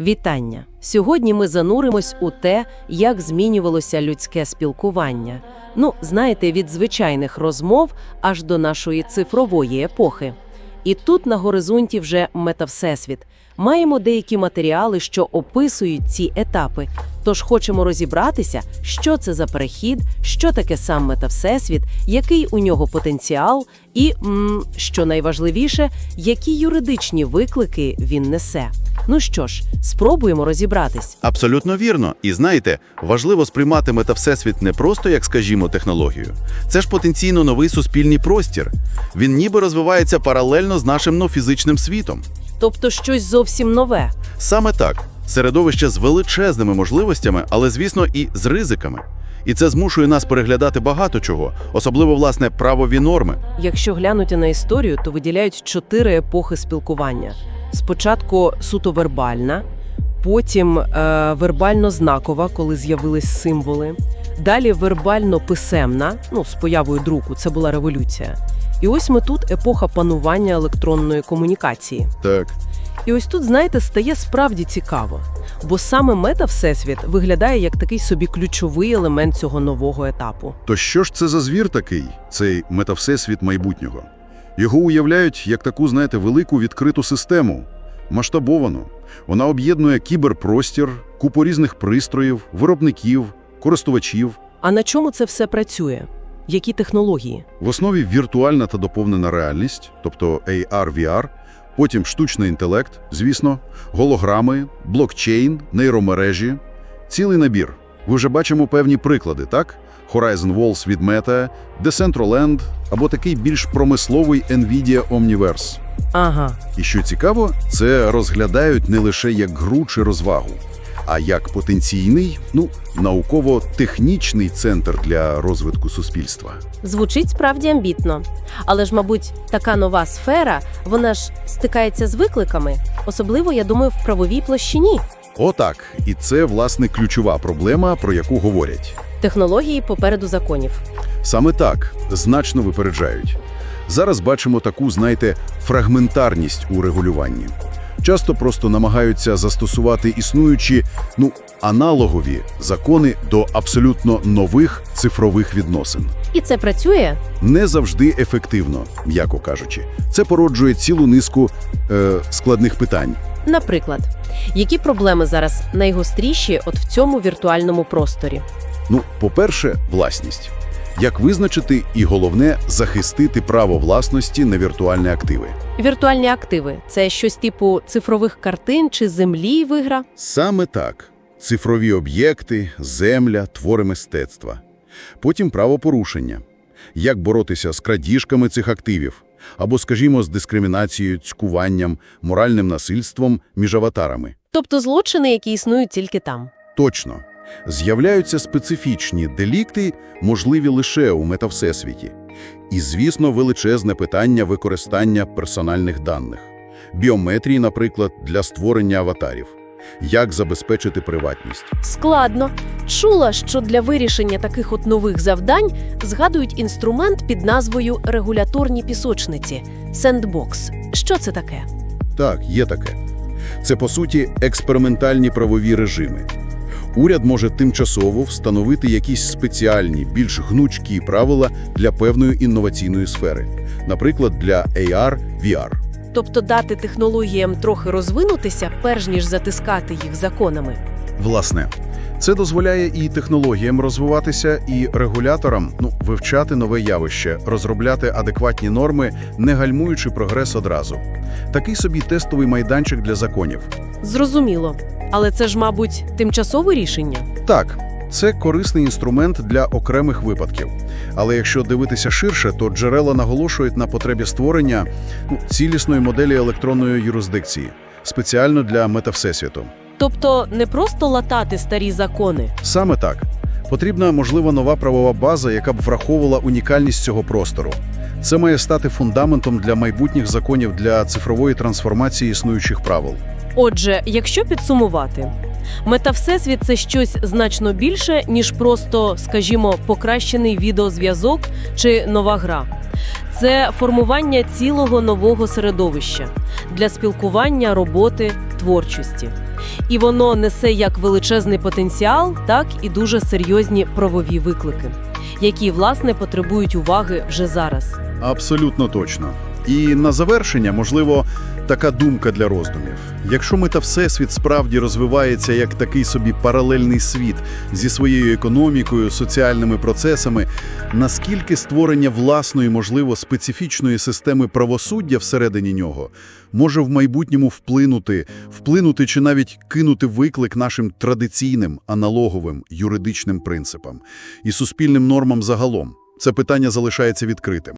Вітання! Сьогодні ми зануримось у те, як змінювалося людське спілкування. Ну, знаєте, від звичайних розмов аж до нашої цифрової епохи. І тут на горизонті вже метавсесвіт. Маємо деякі матеріали, що описують ці етапи. Тож хочемо розібратися, що це за перехід, що таке сам метавсесвіт, який у нього потенціал, і, м, що найважливіше, які юридичні виклики він несе. Ну що ж, спробуємо розібратись. Абсолютно вірно. І знаєте, важливо сприймати метавсесвіт не просто як, скажімо, технологію. Це ж потенційно новий суспільний простір. Він ніби розвивається паралельно з нашим ну, фізичним світом. Тобто щось зовсім нове. Саме так, середовище з величезними можливостями, але, звісно, і з ризиками. І це змушує нас переглядати багато чого, особливо, власне, правові норми. Якщо глянути на історію, то виділяють чотири епохи спілкування. Спочатку суто вербальна, потім е, вербально-знакова, коли з'явились символи. Далі вербально-писемна, ну, з появою друку, це була революція. І ось ми тут епоха панування електронної комунікації. Так. І ось тут, знаєте, стає справді цікаво, бо саме мета-всесвіт виглядає як такий собі ключовий елемент цього нового етапу. То що ж це за звір такий, цей метавсесвіт майбутнього? Його уявляють як таку, знаєте, велику відкриту систему, масштабовану. Вона об'єднує кіберпростір, купу різних пристроїв, виробників, користувачів. А на чому це все працює? Які технології? В основі віртуальна та доповнена реальність, тобто AR-VR, потім штучний інтелект, звісно, голограми, блокчейн, нейромережі, цілий набір. Ви вже бачимо певні приклади, так? Horizon Walls від Meta, Decentraland або такий більш промисловий NVIDIA Omniverse. Ага, І що цікаво, це розглядають не лише як гру чи розвагу, а як потенційний, ну, науково-технічний центр для розвитку суспільства. Звучить справді амбітно. Але ж, мабуть, така нова сфера, вона ж стикається з викликами, особливо, я думаю, в правовій площині. Отак, і це, власне, ключова проблема, про яку говорять. Технології попереду законів. Саме так, значно випереджають. Зараз бачимо таку, знаєте, фрагментарність у регулюванні. Часто просто намагаються застосувати існуючі, ну, аналогові закони до абсолютно нових цифрових відносин. І це працює? Не завжди ефективно, м'яко кажучи. Це породжує цілу низку е, складних питань. Наприклад, які проблеми зараз найгостріші от в цьому віртуальному просторі? Ну, по-перше, власність. Як визначити і головне захистити право власності на віртуальні активи. Віртуальні активи це щось типу цифрових картин чи землі вигра? Саме так: цифрові об'єкти, земля, твори мистецтва. Потім правопорушення. Як боротися з крадіжками цих активів, або, скажімо, з дискримінацією, цькуванням, моральним насильством між аватарами. Тобто злочини, які існують тільки там. Точно. З'являються специфічні делікти, можливі лише у метавсесвіті. І, звісно, величезне питання використання персональних даних. Біометрії, наприклад, для створення аватарів. Як забезпечити приватність? Складно. Чула, що для вирішення таких от нових завдань згадують інструмент під назвою регуляторні пісочниці Sandbox. Що це таке? Так, є таке. Це, по суті, експериментальні правові режими. Уряд може тимчасово встановити якісь спеціальні, більш гнучкі правила для певної інноваційної сфери, наприклад, для AR, VR. тобто дати технологіям трохи розвинутися, перш ніж затискати їх законами. Власне, це дозволяє і технологіям розвиватися, і регуляторам ну, вивчати нове явище, розробляти адекватні норми, не гальмуючи прогрес одразу. Такий собі тестовий майданчик для законів. Зрозуміло. Але це ж, мабуть, тимчасове рішення. Так, це корисний інструмент для окремих випадків. Але якщо дивитися ширше, то джерела наголошують на потребі створення ну, цілісної моделі електронної юрисдикції, спеціально для метавсесвіту. Тобто не просто латати старі закони. Саме так. Потрібна, можливо, нова правова база, яка б враховувала унікальність цього простору. Це має стати фундаментом для майбутніх законів для цифрової трансформації існуючих правил. Отже, якщо підсумувати, метавсесвіт це щось значно більше, ніж просто, скажімо, покращений відеозв'язок чи нова гра. Це формування цілого нового середовища для спілкування, роботи, творчості. І воно несе як величезний потенціал, так і дуже серйозні правові виклики, які, власне, потребують уваги вже зараз. Абсолютно точно. І на завершення, можливо, така думка для роздумів. Якщо ми та Всесвіт справді розвивається як такий собі паралельний світ зі своєю економікою, соціальними процесами, наскільки створення власної, можливо, специфічної системи правосуддя всередині нього може в майбутньому вплинути, вплинути чи навіть кинути виклик нашим традиційним, аналоговим юридичним принципам і суспільним нормам загалом? Це питання залишається відкритим.